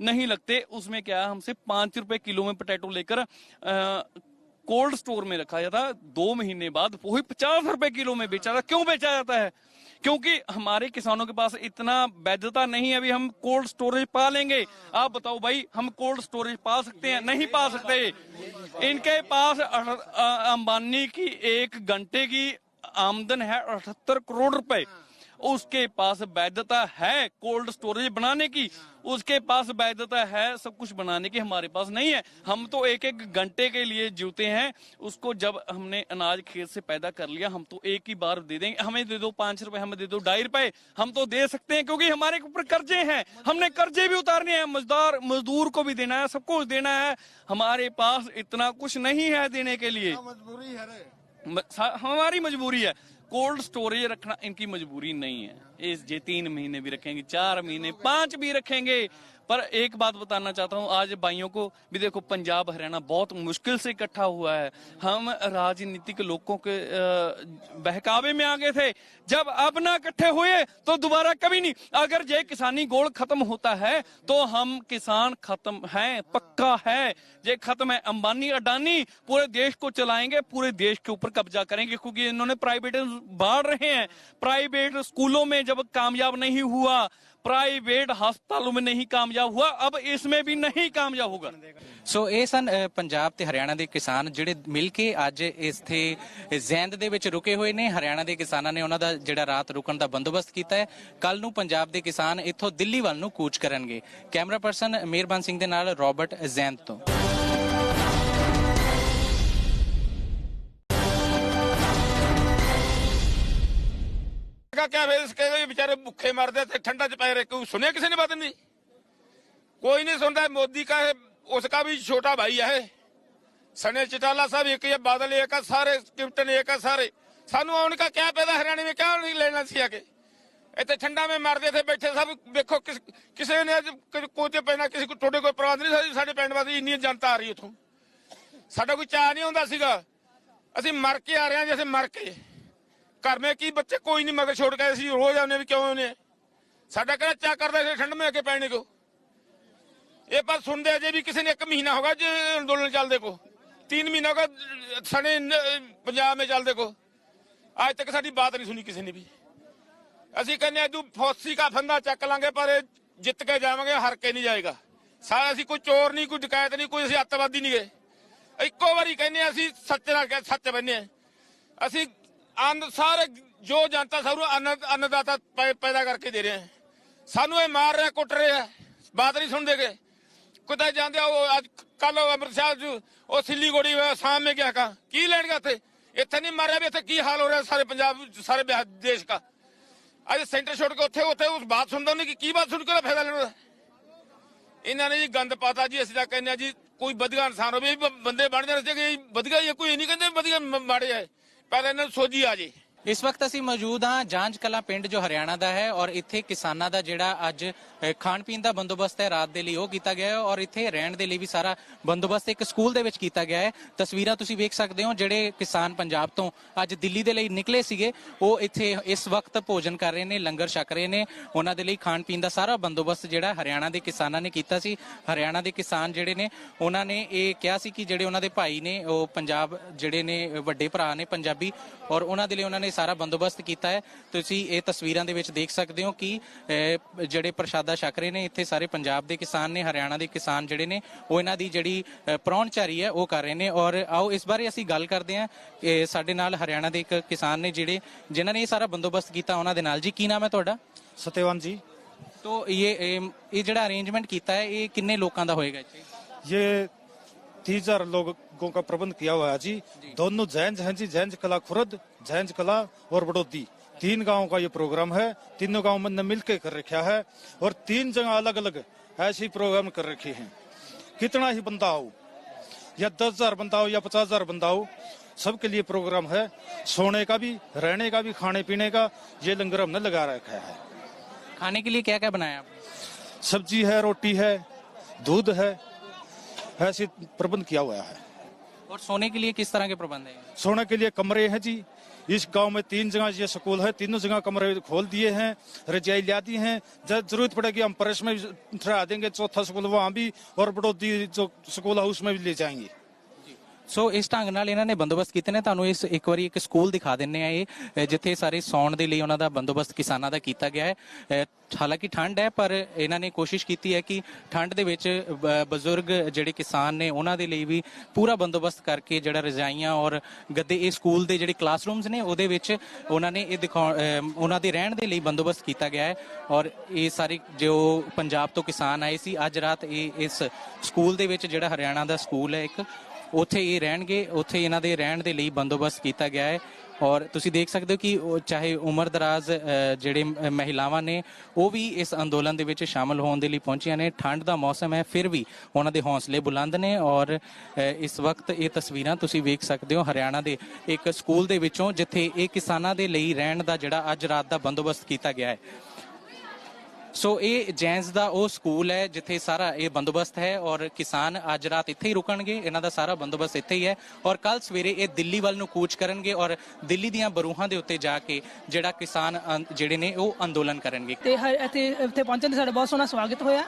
नहीं लगते, उसमें क्या हमसे पाँच रुपए किलो में पोटैटो लेकर कोल्ड स्टोर में रखा जाता, दो महीने बाद वही पचास रुपए किलो में बेचा था क्यों बेचा जाता है? क्योंकि हमारे किसानों के पास इतना वैधता नहीं है, अभी हम कोल्ड स्टोरेज पा लेंगे। आप बताओ भाई, हम कोल्ड स्टोरेज पा सकते हैं? नहीं पा सकते। इनके पास अंबानी की एक घंटे की आमदन है अठहत्तर करोड़ रुपए। उसके पास वैधता है कोल्ड स्टोरेज बनाने की। उसके पास वैधता है सब कुछ बनाने की हमारे पास नहीं है। हम तो एक एक घंटे के लिए जीते हैं। उसको जब हमने अनाज खेत से पैदा कर लिया हम तो एक ही बार दे देंगे। हमें दे दो पाँच रुपए हमें दे दो ढाई रुपए। हम तो दे सकते हैं क्योंकि हमारे ऊपर कर्जे हैं। हमने कर्जे भी उतारने हैं। मजदार मजदूर को भी देना है सब कुछ देना है। हमारे पास इतना कुछ नहीं है देने के लिए। मजबूरी है हमारी मजबूरी है। कोल्ड स्टोरेज रखना इनकी मजबूरी नहीं है। इस ये तीन महीने भी रखेंगे, चार महीने, पाँच भी रखेंगे। पर एक बात बताना चाहता हूँ, आज भाइयों को भी देखो, पंजाब, हरियाणा बहुत मुश्किल से इकट्ठा हुआ है। हम राजनीतिक लोगों के बहकावे में आ गए थे। जब अब ना इकट्ठे हुए तो दोबारा कभी नहीं। अगर ये किसानी गोल खत्म होता है तो हम किसान खत्म है, पक्का है। ये खत्म है, अंबानी, अडानी पूरे देश को चलाएँगे, पूरे देश के ऊपर कब्जा करेंगे, क्योंकि इन्होंने प्राइवेट बांट रहे हैं। प्राइवेट स्कूलों में जब कामयाब नहीं हुआ प्राइवेट अस्पतालों में नहीं कामयाब हुआ अब इसमें भी नहीं कामयाब होगा ਸੋ ਇਹ ਸਨ ਅ, ਪੰਜਾਬ ਤੇ ਹਰਿਆਣਾ ਦੇ ਕਿਸਾਨ ਜਿਹੜੇ ਮਿਲ ਕੇ ਅੱਜ ਇੱਥੇ ਜ਼ੈਂਦ ਦੇ ਵਿੱਚ ਰੁਕੇ ਹੋਏ ਨੇ ਹਰਿਆਣਾ ਦੇ ਕਿਸਾਨਾਂ ਨੇ ਉਹਨਾਂ ਦਾ ਜਿਹੜਾ ਰਾਤ ਰੁਕਣ ਦਾ ਬੰਦੋਬਸਤ ਕੀਤਾ ਹੈ ਕੱਲ ਨੂੰ ਪੰਜਾਬ ਦੇ ਕਿਸਾਨ ਇੱਥੋਂ ਦਿੱਲੀ ਵੱਲ ਨੂੰ ਕੂਚ ਕਰਨਗੇ ਕੈਮਰਾ ਪਰਸਨ ਮਿਹਰਬਾਨ ਸਿੰਘ ਦੇ ਨਾਲ ਰਾਬਰਟ ਜ਼ੈਂਦ ਤੋਂ का क्या है इसके ये बेचारे भूखे मरते थे ठंडा च पै रहे कोई सुने किसी ने बात नहीं कोई नहीं सुनता मोदी का है उसका भी छोटा भाई है सने चिटाला साहब एक है बादल एक है सारे कैप्टन एक है सारे सानू आने का क्या पैदा हरियाणा में क्या नहीं लेना सी आके ਇੱਥੇ ਠੰਡਾ में ਮਰਦੇ ਥੇ ਬੈਠੇ ਸਭ ਵੇਖੋ ਕਿਸ ਕਿਸੇ ਨੇ ਅੱਜ ਕੋਈ ਤੇ ਪੈਣਾ ਕਿਸੇ ਕੋ ਤੁਹਾਡੇ ਕੋਈ ਪ੍ਰਬੰਧ ਨਹੀਂ ਸੀ ਸਾਡੇ ਪਿੰਡ ਵਾਸਤੇ ਇੰਨੀ ਜਨਤਾ ਆ ਰਹੀ ਉਥੋਂ ਸਾਡਾ ਕੋਈ ਚਾਹ ਨਹੀਂ ਹੁੰਦਾ ਸੀਗਾ ਅਸੀਂ ਮਰ ਕੇ ਆ ਰਹੇ ਹਾਂ ਜਿਵੇਂ ਮਰ ਕੇ ਘਰ में ਕੀ ਬੱਚੇ ਕੋਈ ਨਹੀਂ ਮਗਰ ਛੋੜ ਕੇ ਅਸੀਂ ਰੋਜ਼ ਆਉਂਦੇ ਵੀ ਕਿਉਂ ਆਉਂਦੇ ਸਾਡਾ ਕਿਹੜਾ ਚਾ ਕਰਦਾ ਸੀ ਠੰਡ में के ਪੈਣੇ ਕੋ ਇਹ ਪਰ ਸੁਣਦੇ ਅਜੇ ਵੀ ਕਿਸੇ ਨੇ ਇੱਕ ਮਹੀਨਾ ਹੋਗਾ ਜੇ ਅੰਦੋਲਨ ਚੱਲਦੇ ਕੋ 3 ਮਹੀਨਾ ਹੋਗਾ ਸਣੇ ਪੰਜਾਬ में ਚੱਲਦੇ ਕੋ ਅੱਜ ਤੱਕ ਸਾਡੀ ਬਾਤ ਨਹੀਂ ਸੁਣੀ ਕਿਸੇ ਨੇ ਵੀ ਅਸੀਂ ਕਹਿੰਦੇ ਆ ਤੂੰ ਫੌਸੀ ਦਾ ਫੰਦਾ ਚੱਕ ਲਾਂਗੇ ਪਰ ਇਹ ਜਿੱਤ ਕੇ ਜਾਵਾਂਗੇ ਹਰ ਕੇ ਨਹੀਂ ਜਾਏਗਾ ਸਾਰਾ ਅਸੀਂ ਕੋਈ ਚੋਰ ਨਹੀਂ ਕੋਈ ਡਕੈਤ ਨਹੀਂ ਕੋਈ ਅਸੀਂ ਅੱਤਵਾਦੀ ਨਹੀਂ ਗਏ ਇੱਕੋ ਵਾਰੀ ਕਹਿੰਦੇ ਆ ਅਸੀਂ ਸੱਚ ਨਾਲ ਕਹਿ- ਸੱਚ ਬੰਨੇ ਆ ਅਸੀਂ ਅੰਨ ਸਾਰੇ ਜੋ ਜਨਤਾ ਸਭ ਨੂੰ ਅੰਨ ਅੰਨਦਾਤਾ ਪੈਦਾ ਕਰਕੇ ਦੇ ਰਿਹਾ ਸਾਨੂੰ ਇਹ ਮਾਰ ਰਿਹਾ, ਕੁੱਟ ਰਿਹਾ ਬਾਤ ਨਹੀਂ ਸੁਣਦੇ ਗੇ। ਕੁੱਤੇ ਜਾਂਦੇ ਉਹ ਅੱਜ ਕੱਲ ਅੰਮ੍ਰਿਤਸਰ ਚ ਉਹ ਸਿੱਲੀ ਗੋੜੀ ਆਸਾਮ ਗਿਆ ਕਾ। ਕੀ ਲੈਣ ਗਿਆ ਇੱਥੇ? ਇੱਥੇ ਨਹੀਂ ਮਾਰਿਆ ਵੀ, ਇੱਥੇ ਕੀ ਹਾਲ ਹੋ ਰਿਹਾ ਸਾਰੇ ਪੰਜਾਬ, ਸਾਰੇ ਬਿਹਾਰ ਦੇਸ਼ ਦਾ? ਅੱਜ ਸੈਂਟਰ ਛੋੜ ਕੇ ਉੱਥੇ ਉੱਥੇ ਉਸ ਬਾਤ ਸੁਣਦਾ ਨਹੀਂ ਕਿ ਕੀ ਬਾਤ ਸੁਣ ਕੇ ਉਹਦਾ ਫਾਇਦਾ ਲੈਣਾ ਇਹਨਾਂ ਨੇ ਜੀ ਗੰਦ ਪਾਤਾ ਜੀ, ਅਸੀਂ ਤਾਂ ਕਹਿੰਦੇ ਆ ਜੀ, ਕੋਈ ਵਧੀਆ ਇਨਸਾਨ ਹੋਵੇ ਬੰਦੇ ਬਣ ਜਾਣ ਚਾਹੀਦੇ ਵਧੀਆ ਹੀ ਕੋਈ ਨਹੀਂ ਕਹਿੰਦੇ ਵਧੀਆ ਮਾੜੇ ਆ ਪਰ ਇਹਨਾਂ ਨੂੰ ਸੋਝੀ ਆ ਜੇ। ਇਸ ਵਕਤ ਅਸੀਂ ਮੌਜੂਦ ਹਾਂ ਜਾਂਚ ਕਲਾ ਪਿੰਡ ਜੋ ਹਰਿਆਣਾ ਦਾ ਹੈ ਔਰ ਇੱਥੇ ਕਿਸਾਨਾਂ ਦਾ ਜਿਹੜਾ ਅੱਜ ਖਾਣ ਪੀਣ ਦਾ ਬੰਦੋਬਸਤ ਹੈ, ਰਾਤ ਦੇ ਲਈ ਉਹ ਕੀਤਾ ਗਿਆ ਹੈ ਔਰ ਇੱਥੇ ਰਹਿਣ ਦੇ ਲਈ ਵੀ ਸਾਰਾ ਬੰਦੋਬਸਤ ਇੱਕ ਸਕੂਲ ਦੇ ਵਿੱਚ ਕੀਤਾ ਗਿਆ ਹੈ। ਤਸਵੀਰਾਂ ਤੁਸੀਂ ਵੇਖ ਸਕਦੇ ਹੋ, ਜਿਹੜੇ ਕਿਸਾਨ ਪੰਜਾਬ ਤੋਂ ਅੱਜ ਦਿੱਲੀ ਦੇ ਲਈ ਨਿਕਲੇ ਸੀਗੇ, ਉਹ ਇੱਥੇ ਇਸ ਵਕਤ ਭੋਜਨ ਕਰ ਰਹੇ ਨੇ, ਲੰਗਰ ਛਕ ਰਹੇ ਨੇ। ਉਹਨਾਂ ਦੇ ਲਈ ਖਾਣ ਪੀਣ ਦਾ ਸਾਰਾ ਬੰਦੋਬਸਤ ਜਿਹੜਾ ਹਰਿਆਣਾ ਦੇ ਕਿਸਾਨਾਂ ਨੇ ਕੀਤਾ ਸੀ। ਹਰਿਆਣਾ ਦੇ ਕਿਸਾਨ ਜਿਹੜੇ ਨੇ, ਉਹਨਾਂ ਨੇ ਇਹ ਕਿਹਾ ਸੀ ਕਿ ਜਿਹੜੇ ਉਹਨਾਂ ਦੇ ਭਾਈ ਨੇ, ਉਹ ਪੰਜਾਬ ਜਿਹੜੇ ਨੇ, ਵੱਡੇ ਭਰਾ ਨੇ, ਪੰਜਾਬੀ, ਔਰ ਉਹਨਾਂ ਦੇ ਲਈ ਉਹਨਾਂ ਨੇ ਸਾਰਾ ਬੰਦੋਬਸਤ ਕੀਤਾ ਹੈ। ਤੁਸੀਂ ਇਹ ਤਸਵੀਰਾਂ ਦੇ ਵਿੱਚ ਦੇਖ ਸਕਦੇ ਹੋ ਕਿ ਜਿਹੜੇ ਪ੍ਰਸ਼ਾਦਾ ਛਕ ਰਹੇ ਨੇ ਇੱਥੇ ਸਾਰੇ ਪੰਜਾਬ ਦੇ ਕਿਸਾਨ ਨੇ ਹਰਿਆਣਾ ਦੇ ਕਿਸਾਨ ਜਿਹੜੇ ਨੇ ਉਹ ਇਹਨਾਂ ਦੀ ਜਿਹੜੀ ਅਹ, ਪ੍ਰਾਹੁਣਚਾਰੀ ਹੈ ਉਹ ਕਰ ਰਹੇ ਨੇ ਔਰ ਆਓ ਇਸ ਬਾਰੇ ਅਸੀਂ ਗੱਲ ਕਰਦੇ ਹਾਂ ਕਿ ਸਾਡੇ ਨਾਲ ਹਰਿਆਣਾ ਦੇ ਇੱਕ ਕਿਸਾਨ ਨੇ ਜਿਹੜੇ ਜਿਨ੍ਹਾਂ ਨੇ ਇਹ ਸਾਰਾ ਬੰਦੋਬਸਤ ਕੀਤਾ ਉਹਨਾਂ ਦੇ ਨਾਲ ਜੀ ਕੀ ਨਾਮ ਹੈ ਤੁਹਾਡਾ सत्यवान जी ਤੋ ਇਹ ਇਹ ਇਹ ਜਿਹੜਾ ਅਰੇਂਜਮੈਂਟ ਕੀਤਾ ਹੈ ਇਹ ਕਿੰਨੇ ਲੋਕਾਂ ਦਾ ਹੋਏਗਾ ਇੱਥੇ ये तीस हजार लोगों का प्रबंध किया हुआ है जी दोनों जैन हैं जी जैन कला खुरद जैन कला और बड़ौदी तीन गाँवों का ये प्रोग्राम है तीनों गाँव में मिलकर कर रखा है और तीन जगह अलग अलग ऐसे प्रोग्राम कर रखे हैं। कितना ही बंदा हो या दस हज़ार बंदा हो या पचास हज़ार बंदा हो सबके लिए प्रोग्राम है। सोने का भी रहने का भी खाने पीने का ये लंगर हमने लगा रखा है। खाने के लिए क्या क्या बनाया सब्ज़ी है रोटी है दूध है ऐसे प्रबंध किया हुआ है। और सोने के लिए किस तरह के प्रबंध है? सोने के लिए कमरे हैं जी इस गाँव में तीन जगह ये स्कूल है, तीनों जगह कमरे खोल दिए हैं, रजाई लिया दी है। जब ज़रूरत पड़ेगी, हम परस में ठहरा देंगे, चौथा स्कूल वहाँ भी और बड़ौदी जो स्कूल है उसमें भी ले जाएँगे। ਸੋ ਇਸ ਢੰਗ ਨਾਲ ਇਹਨਾਂ ਨੇ ਬੰਦੋਬਸਤ ਕੀਤੇ ਨੇ। ਤੁਹਾਨੂੰ ਇਸ ਇੱਕ ਵਾਰੀ ਇੱਕ ਸਕੂਲ ਦਿਖਾ ਦਿੰਨੇ ਆ ਇਹ ਜਿੱਥੇ ਸਾਰੇ ਸੌਣ ਦੇ ਲਈ ਉਹਨਾਂ ਦਾ ਬੰਦੋਬਸਤ ਕਿਸਾਨਾਂ ਦਾ ਕੀਤਾ ਗਿਆ ਹੈ। ਹਾਲਾਂਕਿ ਠੰਡ ਹੈ, ਪਰ ਇਹਨਾਂ ਨੇ ਕੋਸ਼ਿਸ਼ ਕੀਤੀ ਹੈ ਕਿ ਠੰਡ ਦੇ ਵਿੱਚ ਬਜ਼ੁਰਗ ਜਿਹੜੇ ਕਿਸਾਨ ਨੇ, ਉਹਨਾਂ ਦੇ ਲਈ ਵੀ ਪੂਰਾ ਬੰਦੋਬਸਤ ਕਰਕੇ ਜਿਹੜਾ ਰਜਾਈਆਂ ਔਰ ਗੱਦੇ, ਇਹ ਸਕੂਲ ਦੇ ਜਿਹੜੇ ਕਲਾਸਰੂਮਸ ਨੇ, ਉਹਦੇ ਵਿੱਚ ਉਹਨਾਂ ਨੇ ਇਹ ਦਿਖਾਉਣ ਉਹਨਾਂ ਦੇ ਰਹਿਣ ਦੇ ਲਈ ਬੰਦੋਬਸਤ ਕੀਤਾ ਗਿਆ ਹੈ। ਔਰ ਇਹ ਸਾਰੇ ਜੋ ਪੰਜਾਬ ਤੋਂ ਕਿਸਾਨ ਆਏ ਸੀ, ਅੱਜ ਰਾਤ ਇਹ ਇਸ ਸਕੂਲ ਦੇ ਵਿੱਚ ਜਿਹੜਾ ਹਰਿਆਣਾ ਦਾ ਸਕੂਲ ਹੈ, ਇੱਕ ਉੱਥੇ ਇਹ ਰਹਿਣਗੇ, ਉੱਥੇ ਇਹਨਾਂ ਦੇ ਰਹਿਣ ਦੇ ਲਈ ਬੰਦੋਬਸਤ ਕੀਤਾ ਗਿਆ ਹੈ। ਔਰ ਤੁਸੀਂ ਦੇਖ ਸਕਦੇ ਹੋ ਕਿ ਉਹ ਚਾਹੇ ਉਮਰ ਦਰਾਜ਼ ਜਿਹੜੇ ਮਹਿਲਾਵਾਂ ਨੇ, ਉਹ ਵੀ ਇਸ ਅੰਦੋਲਨ ਦੇ ਵਿੱਚ ਸ਼ਾਮਲ ਹੋਣ ਦੇ ਲਈ ਪਹੁੰਚੀਆਂ ਨੇ। ਠੰਡ ਦਾ ਮੌਸਮ ਹੈ, ਫਿਰ ਵੀ ਉਹਨਾਂ ਦੇ ਹੌਸਲੇ ਬੁਲੰਦ ਨੇ ਔਰ ਇਸ ਵਕਤ ਇਹ ਤਸਵੀਰਾਂ ਤੁਸੀਂ ਵੇਖ ਸਕਦੇ ਹੋ ਹਰਿਆਣਾ ਦੇ ਇੱਕ ਸਕੂਲ ਦੇ ਵਿੱਚੋਂ, ਜਿੱਥੇ ਇਹ ਕਿਸਾਨਾਂ ਦੇ ਲਈ ਰਹਿਣ ਦਾ ਜਿਹੜਾ ਅੱਜ ਰਾਤ ਦਾ ਬੰਦੋਬਸਤ ਕੀਤਾ ਗਿਆ ਹੈ। ਸੋ ਇਹ ਜੈਂਸ ਦਾ ਉਹ ਸਕੂਲ ਹੈ ਜਿੱਥੇ ਸਾਰਾ ਇਹ ਬੰਦੋਬਸਤ ਹੈ ਔਰ ਕਿਸਾਨ ਅੱਜ ਰਾਤ ਇੱਥੇ ਹੀ ਰੁਕਣਗੇ, ਇਹਨਾਂ ਦਾ ਸਾਰਾ ਬੰਦੋਬਸਤ ਇੱਥੇ ਹੀ ਹੈ ਔਰ ਕੱਲ ਸਵੇਰੇ ਇਹ ਦਿੱਲੀ ਵੱਲ ਨੂੰ ਕੂਚ ਕਰਨਗੇ ਔਰ ਦਿੱਲੀ ਦੀਆਂ ਬਰੂਹਾਂ ਦੇ ਉੱਤੇ ਜਾ ਕੇ ਜਿਹੜਾ ਕਿਸਾਨ ਜਿਹੜੇ ਨੇ ਉਹ ਅੰਦੋਲਨ ਕਰਨਗੇ। ਤੇ ਹ- ਇੱਥੇ ਇੱਥੇ ਪਹੁੰਚਣ ਤੇ ਸਾਡਾ ਬਹੁਤ ਸੋਹਣਾ ਸਵਾਗਤ ਹੋਇਆ।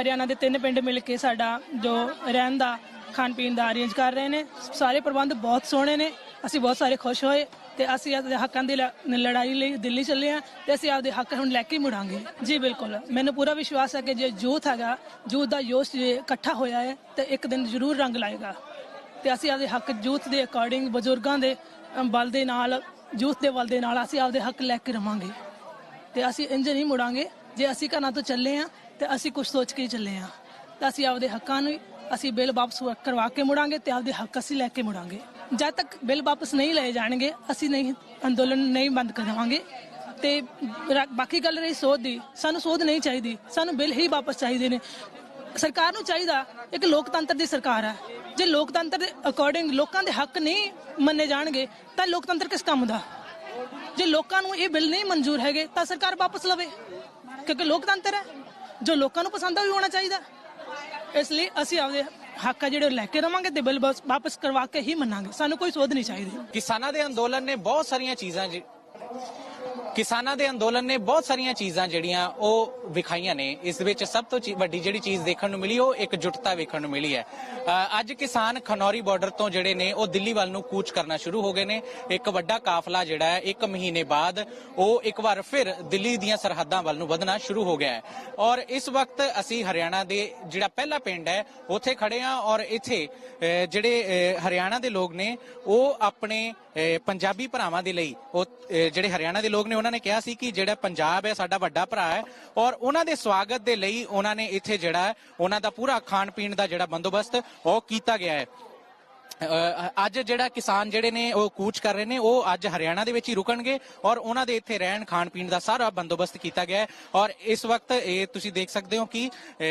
ਹਰਿਆਣਾ ਦੇ ਤਿੰਨ ਪਿੰਡ ਮਿਲ ਕੇ ਸਾਡਾ ਜੋ ਰਹਿਣ ਦਾ ਖਾਣ ਪੀਣ ਦਾ ਅਰੇਂਜ ਕਰ ਰਹੇ ਨੇ। ਸਾਰੇ ਪ੍ਰਬੰਧ ਬਹੁਤ ਸੋਹਣੇ ਨੇ। ਅਸੀਂ ਬਹੁਤ ਸਾਰੇ ਖੁਸ਼ ਹੋਏ। ਤੇ ਅਸੀਂ ਆਪਣੇ ਹੱਕਾਂ ਦੀ ਲ- ਲੜਾਈ ਲਈ ਦਿੱਲੀ ਚੱਲੇ ਆ ਤੇ ਅਸੀਂ ਆਪਦੇ ਹੱਕ ਹੁਣ ਲੈ ਕੇ ਹੀ ਮੁੜਾਂਗੇ। ਜੀ ਬਿਲਕੁਲ। ਮੈਨੂੰ ਪੂਰਾ ਵਿਸ਼ਵਾਸ ਹੈ ਕਿ ਜੇ ਯੂਥ ਹੈਗਾ ਯੂਥ ਦਾ ਜੋਸ਼ ਜੇ ਇਕੱਠਾ ਹੋਇਆ ਹੈ ਤੇ ਇੱਕ ਦਿਨ ਜ਼ਰੂਰ ਰੰਗ ਲਾਏਗਾ। ਤੇ ਅਸੀਂ ਆਪਦੇ ਹੱਕ ਯੂਥ ਦੇ ਅਕੋਰਡਿੰਗ ਬਜ਼ੁਰਗਾਂ ਦੇ ਅਮ, ਬਲ ਦੇ ਨਾਲ ਯੂਥ ਦੇ ਬਲ ਦੇ ਨਾਲ ਅਸੀਂ ਆਪਦੇ ਹੱਕ ਲੈ ਕੇ ਰਵਾਂਗੇ। ਤੇ ਅਸੀਂ ਇੰਜ ਨਹੀਂ ਮੁੜਾਂਗੇ। ਜੇ ਅਸੀਂ ਘਰਾਂ ਤੋਂ ਚੱਲੇ ਆ ਤੇ ਅਸੀਂ ਕੁਝ ਸੋਚ ਕੇ ਹੀ ਚੱਲੇ ਆ ਤਾਂ ਅਸੀਂ ਆਪਦੇ ਹੱਕਾਂ ਨੂੰ ਅਸੀਂ ਬਿੱਲ ਵਾਪਸ ਕਰਵਾ ਕੇ ਮੁੜਾਂਗੇ ਤੇ ਆਪਦੇ ਹੱਕ ਅਸੀਂ ਲੈ ਕੇ ਮੁੜਾਂਗੇ। ਜਦ ਤੱਕ ਬਿੱਲ ਵਾਪਸ ਨਹੀਂ ਲਏ ਜਾਣਗੇ, ਅਸੀਂ ਨਹੀਂ, ਅੰਦੋਲਨ ਨਹੀਂ ਬੰਦ ਕਰਾਵਾਂਗੇ ਤੇ ਰਾ- ਬਾਕੀ ਗੱਲ ਰਹੀ ਸੋਧ ਦੀ, ਸਾਨੂੰ ਸੋਧ ਨਹੀਂ ਚਾਹੀਦੀ, ਸਾਨੂੰ ਬਿੱਲ ਹੀ ਵਾਪਸ ਚਾਹੀਦੇ ਨੇ। ਸਰਕਾਰ ਨੂੰ ਚਾਹੀਦਾ, ਇੱਕ ਲੋਕਤੰਤਰ ਦੀ ਸਰਕਾਰ ਹੈ ਜੇ ਲੋਕਤੰਤਰ ਦੇ ਅਕੋਰਡਿੰਗ ਲੋਕਾਂ ਦੇ ਹੱਕ ਨਹੀਂ ਮੰਨੇ ਜਾਣਗੇ, ਤਾਂ ਲੋਕਤੰਤਰ ਕਿਸ ਕੰਮ ਦਾ? ਜੇ ਲੋਕਾਂ ਨੂੰ ਇਹ ਬਿੱਲ ਨਹੀਂ ਮਨਜ਼ੂਰ ਹੈਗੇ, ਤਾਂ ਸਰਕਾਰ ਵਾਪਸ ਲਵੇ। ਕਿਉਂਕਿ ਲੋਕਤੰਤਰ ਹੈ, ਜੋ ਲੋਕਾਂ ਨੂੰ ਪਸੰਦ ਆ ਵੀ ਹੋਣਾ ਚਾਹੀਦਾ। ਇਸ ਲਈ ਅਸੀਂ ਆਪਦੇ ਹੱਕ ਆ ਜਿਹੜੇ ਉਹ ਲੈ ਕੇ ਰਵਾਂਗੇ ਤੇ ਬਿੱਲ ਵਾਪਸ ਕਰਵਾ ਕੇ ਹੀ ਮੰਨਾਂਗੇ। ਸਾਨੂੰ ਕੋਈ ਸੋਧ ਨਹੀਂ ਚਾਹੀਦੀ। ਕਿਸਾਨਾਂ ਦੇ ਅੰਦੋਲਨ ਨੇ ਬਹੁਤ ਸਾਰੀਆਂ ਚੀਜ਼ਾਂ ਜੀ ਕਿਸਾਨਾਂ ਦੇ ਅੰਦੋਲਨ ਨੇ ਬਹੁਤ ਸਾਰੀਆਂ ਚੀਜ਼ਾਂ ਜਿਹੜੀਆਂ ਉਹ ਵਿਖਾਈਆਂ ਨੇ। ਇਸ ਵਿੱਚ ਸਭ ਤੋਂ ਵੱਡੀ ਜਿਹੜੀ ਚੀਜ਼ ਦੇਖਣ ਨੂੰ ਮਿਲੀ, ਉਹ ਇੱਕ ਇਕਜੁੱਟਤਾ ਵੇਖਣ ਨੂੰ ਮਿਲੀ ਹੈ। ਅੱਜ ਕਿਸਾਨ ਖਨੌਰੀ ਬਾਰਡਰ ਤੋਂ ਜਿਹੜੇ ਨੇ, ਉਹ ਦਿੱਲੀ ਵੱਲ ਨੂੰ ਕੂਚ ਕਰਨਾ ਸ਼ੁਰੂ ਹੋ ਗਏ ਨੇ। ਇੱਕ ਵੱਡਾ ਕਾਫਲਾ ਜਿਹੜਾ ਹੈ, ਇੱਕ ਮਹੀਨੇ ਬਾਅਦ ਉਹ ਇੱਕ ਵਾਰ ਫਿਰ ਦਿੱਲੀ ਦੀਆਂ ਸਰਹੱਦਾਂ ਵੱਲ ਨੂੰ ਵਧਣਾ ਸ਼ੁਰੂ ਹੋ ਗਿਆ ਹੈ। ਔਰ ਇਸ ਵਕਤ ਅਸੀਂ ਹਰਿਆਣਾ ਦੇ ਜਿਹੜਾ ਪਹਿਲਾ ਪਿੰਡ ਹੈ, ਉੱਥੇ ਖੜੇ ਹਾਂ ਔਰ ਇੱਥੇ ਜਿਹੜੇ ਹਰਿਆਣਾ ਦੇ ਲੋਕ ਨੇ, ਉਹ ਆਪਣੇ ਪੰਜਾਬੀ ਭਰਾਵਾਂ ਦੇ ਲਈ ਉਹ ਜਿਹੜੇ ਹਰਿਆਣਾ ਦੇ ਲੋਕ ਨੇ ਉਹਨਾਂ ਨੇ ਕਿਹਾ ਸੀ ਕਿ ਜਿਹੜਾ ਪੰਜਾਬ ਹੈ ਸਾਡਾ ਵੱਡਾ ਭਰਾ ਹੈ ਔਰ ਉਹਨਾਂ ਦੇ ਸਵਾਗਤ ਦੇ ਲਈ ਉਹਨਾਂ ਨੇ ਇੱਥੇ ਜਿਹੜਾ ਹੈ, ਉਹਨਾਂ ਦਾ ਪੂਰਾ ਖਾਣ ਪੀਣ ਦਾ ਜਿਹੜਾ ਬੰਦੋਬਸਤ ਉਹ ਕੀਤਾ ਗਿਆ ਹੈ। ਅੱਜ ਜਿਹੜਾ ਕਿਸਾਨ ਜਿਹੜੇ ਨੇ ਉਹ ਕੂਚ ਕਰ ਰਹੇ ਨੇ ਉਹ ਅੱਜ ਹਰਿਆਣਾ ਦੇ ਵਿੱਚ ਹੀ ਰੁਕਣਗੇ ਔਰ ਉਹਨਾਂ ਦੇ ਇੱਥੇ ਰਹਿਣ ਖਾਣ ਪੀਣ ਦਾ ਸਾਰਾ ਬੰਦੋਬਸਤ ਕੀਤਾ ਗਿਆ ਹੈ। ਔਰ ਇਸ ਵਕਤ ਇਹ ਤੁਸੀਂ ਦੇਖ ਸਕਦੇ ਹੋ ਕਿ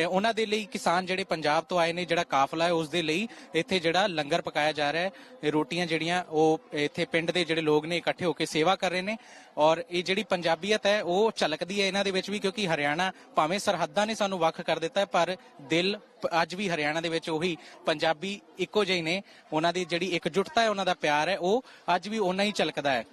ਉਹਨਾਂ ਦੇ ਲਈ ਕਿਸਾਨ ਜਿਹੜੇ ਪੰਜਾਬ ਤੋਂ ਆਏ ਨੇ ਜਿਹੜਾ ਕਾਫਲਾ ਹੈ ਉਸ ਦੇ ਲਈ ਇੱਥੇ ਜਿਹੜਾ ਲੰਗਰ ਪਕਾਇਆ ਜਾ ਰਿਹਾ ਹੈ। ਰੋਟੀਆਂ ਜਿਹੜੀਆਂ ਉਹ ਇੱਥੇ ਪਿੰਡ ਦੇ ਜਿਹੜੇ ਲੋਕ ਨੇ ਇਕੱਠੇ ਹੋ ਕੇ ਸੇਵਾ ਕਰ ਰਹੇ ਨੇ ਔਰ ਇਹ ਜਿਹੜੀ ਪੰਜਾਬੀਅਤ ਹੈ ਉਹ ਝਲਕਦੀ ਹੈ ਇਹਨਾਂ ਦੇ ਵਿੱਚ ਵੀ ਕਿਉਂਕਿ ਹਰਿਆਣਾ ਭਾਵੇਂ ਸਰਹੱਦਾਂ ਨੇ ਸਾਨੂੰ ਵੱਖ ਕਰ ਦਿੱਤਾ ਹੈ, ਪਰ ਦਿਲ ਅੱਜ ਵੀ ਹਰਿਆਣਾ ਦੇ ਵਿੱਚ ਉਹੀ ਪੰਜਾਬੀ ਇੱਕੋ ਜਿਹੇ ਨੇ। ਉਹਨਾਂ ਦੀ ਜਿਹੜੀ ਇਕਜੁੱਟਤਾ ਹੈ, ਉਹਨਾਂ ਦਾ ਪਿਆਰ ਹੈ, ਉਹ ਅੱਜ ਵੀ ਓਨਾ ਹੀ ਝਲਕਦਾ ਹੈ।